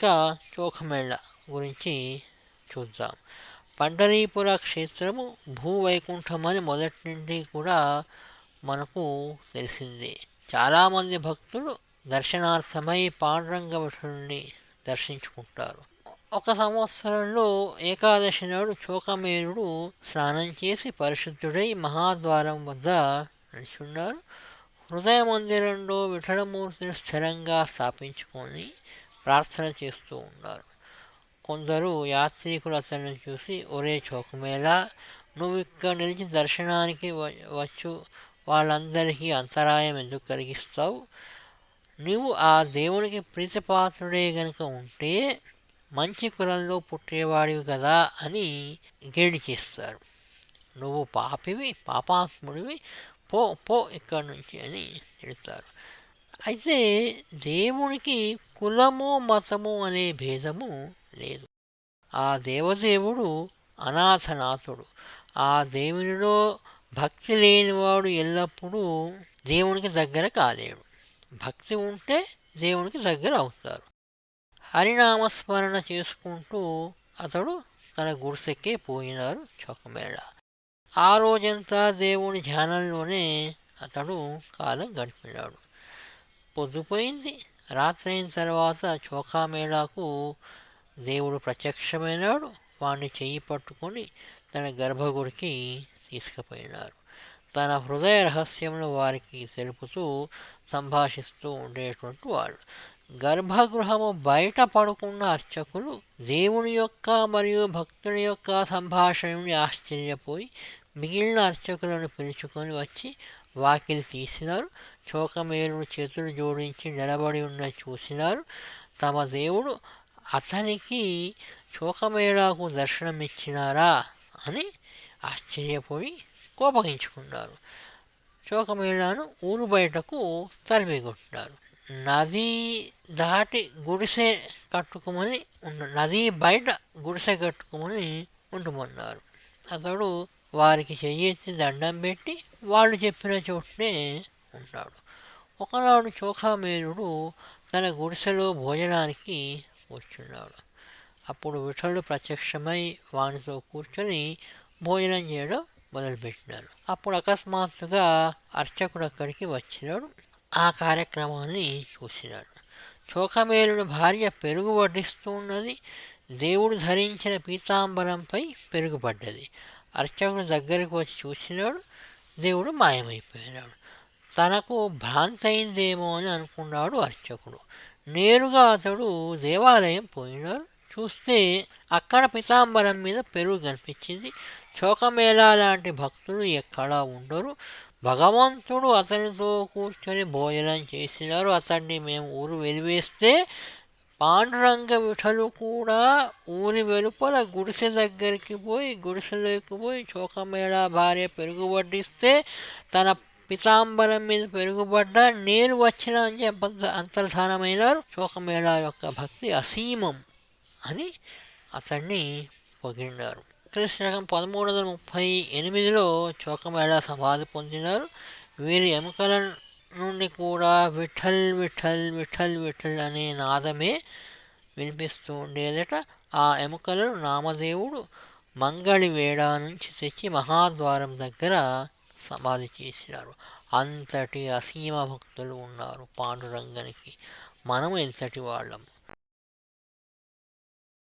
ఇక చోఖమేళ గురించి చూద్దాం. పండరీపుర క్షేత్రము భూవైకుంఠం అని మొదటి నుండి కూడా మనకు తెలిసిందే. చాలామంది భక్తులు దర్శనార్థమై పాండురంగ విఠుడిని దర్శించుకుంటారు. ఒక సంవత్సరంలో ఏకాదశి నాడు చోకమేరుడు స్నానం చేసి పరిశుద్ధుడై మహాద్వారం వద్ద నడుచున్నారు హృదయ మందిరంలో విఠలమూర్తిని స్థిరంగా స్థాపించుకొని ప్రార్థన చేస్తూ ఉన్నారు. కొందరు యాత్రికులు అతన్ని చూసి ఒరే చోకమేళ నువ్వు ఇక్కడ నిలిచి దర్శనానికి వచ్చు. వాళ్ళందరికీ అంతరాయం ఎందుకు కలిగిస్తావు? నువ్వు ఆ దేవునికి ప్రీతిపాత్రుడే గనుక ఉంటే మంచి కులంలో పుట్టేవాడివి కదా అని గేడి చేస్తారు. నువ్వు పాపివి పాపాత్ముడివి పో పో ఇక్కడి నుంచి అని తిడతారు అయితే దేవునికి కులము మతము అనే భేదము లేదు. ఆ దేవదేవుడు అనాథనాథుడు. ఆ దేవునిలో భక్తి లేనివాడు ఎల్లప్పుడూ దేవునికి దగ్గర కాలేడు. భక్తి ఉంటే దేవునికి దగ్గర అవుతారు హరినామస్మరణ చేసుకుంటూ అతడు తన గుడిసెక్కే పోయినారు చొక్కమేళ ఆ రోజంతా దేవుని ధ్యానంలోనే అతడు కాలం గడిపినాడు. పొద్దుపోయింది. రాత్రి అయిన తర్వాత చోకామేళాకు దేవుడు ప్రత్యక్షమైనాడు. వాణ్ణి చెయ్యి పట్టుకొని తన గర్భగుడికి తీసుకుపోయినారు. తన హృదయ రహస్యమును వారికి తెలుపుతూ సంభాషిస్తూ ఉండేటువంటి వాళ్ళు. గర్భగృహము బయట పడుకున్న అర్చకులు దేవుని యొక్క మరియు భక్తుని యొక్క సంభాషణని ఆశ్చర్యపోయి మిగిలిన అర్చకులను పిలుచుకొని వచ్చి వాకిలి తీసినారు. చోకమేరుడు చేతులు జోడించి నిలబడి ఉన్న చూసినారు. తమ దేవుడు అతనికి చోకమేళాకు దర్శనమిచ్చినారా అని ఆశ్చర్యపోయి కోపగించుకున్నారు. చోకమేళాను ఊరు బయటకు తరిమిగొట్టినారు నది దాటి గుడిసె కట్టుకోమని ఉన్న నది బయట గుడిసె కట్టుకోమని ఉండమన్నారు అతడు వారికి చెయ్యి దండం పెట్టి వాళ్ళు చెప్పిన చోటనే ఉంటాడు ఒకనాడు చోఖామేరుడు తన గుడిసెలో భోజనానికి కూర్చున్నాడు అప్పుడు విఠలుడు ప్రత్యక్షమై వానితో కూర్చొని భోజనం చేయడం మొదలుపెట్టినారు అప్పుడు అకస్మాత్తుగా అర్చకుడు అక్కడికి వచ్చినాడు. ఆ కార్యక్రమాన్ని చూసినాడు. చోకమేలుడు భార్య పెరుగు వడ్డిస్తూ ఉన్నది దేవుడు ధరించిన పీతాంబరంపై పెరుగుపడ్డది అర్చకుడు దగ్గరికి వచ్చి చూసినాడు. దేవుడు మాయమైపోయినాడు. తనకు భ్రాంతి అయిందేమో అని అనుకున్నాడు అర్చకుడు. నేరుగా అతడు దేవాలయం పోయినాడు. చూస్తే అక్కడ పితాంబరం మీద పెరుగు కనిపించింది. చోకమేళా లాంటి భక్తులు ఎక్కడా ఉండరు. భగవంతుడు అతనితో కూర్చొని భోజనం చేసినారు. అతన్ని మేము ఊరు వెలివేస్తే పాండురంగ విఠలు కూడా ఊరి వెలుపల గుడిసె దగ్గరికి పోయి గుడిసెలోకి పోయి చోకమేళా భార్య పెరుగు వడ్డిస్తే తన పితాంబరం మీద పెరుగుబడ్డ నేను వచ్చిన అని చెప్ప అంతర్ధానమైనారు. చోకమేళా యొక్క భక్తి అసీమం అని అతన్ని పొగిడినారు క్రీస్తుశకం పదమూడు వందల ముప్పై ఎనిమిదిలో చోకమేళా సమాధి పొందినారు. వీరి ఎముకలను నుండి కూడా విఠల్ విఠల్ విఠల్ విఠల్ అనే నాదమే వినిపిస్తూ ఉండేదట. ఆ ఎముకలను నామదేవుడు మంగళి వేడ నుంచి తెచ్చి మహాద్వారం దగ్గర సమాధి చేసినారు అంతటి అసీమ భక్తులు ఉన్నారు పాండురంగనికి. మనం ఎంతటి వాళ్ళము